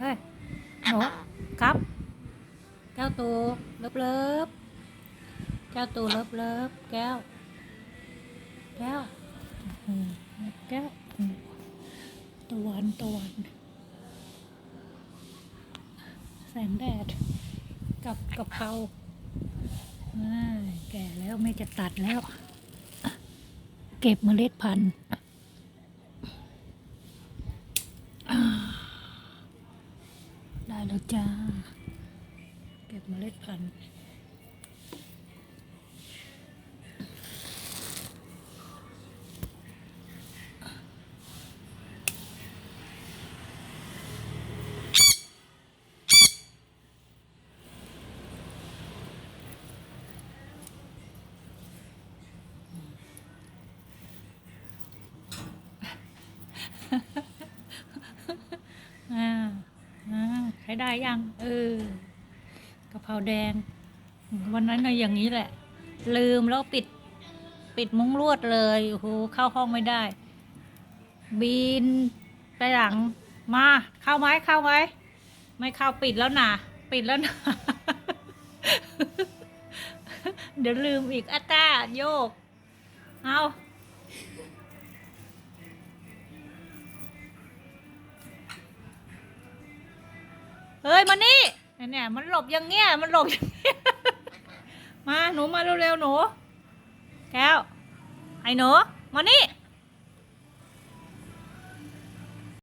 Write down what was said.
เฮ้ยหนูครับ แก้วตูเลิฟเลิฟแก้วตูเลิฟเลิฟแก้ว แก้ว แก้วตะวันตะวันแสงแดด กับกะเพราแก่แล้วไม่จะตัดแล้ว เก็บเมล็ดพันธุ์อ่าได้ แล้วจ้า เก็บเมล็ดพันธุ์ อ่าอ่าใช้ได้ยัง เออกะเพราแดง วันนั้นน่ะอย่างนี้แหละ ลืมแล้วปิด ปิดมุ้งลวดเลยโอ้โหเข้าห้องไม่ได้ บินไปหลังมา เข้าไหมเข้าไหมไม่เข้าปิดแล้วนะปิดแล้วนะเดี๋ยวลืมอีกอาต้าโยก เอา เฮ้ยมานี่เนี่ยมันหลบอย่างเงี้ยมันหลบอย่างเงี้ยมาหนูมาเร็วๆหนูแก้วไอ้หนูมานี่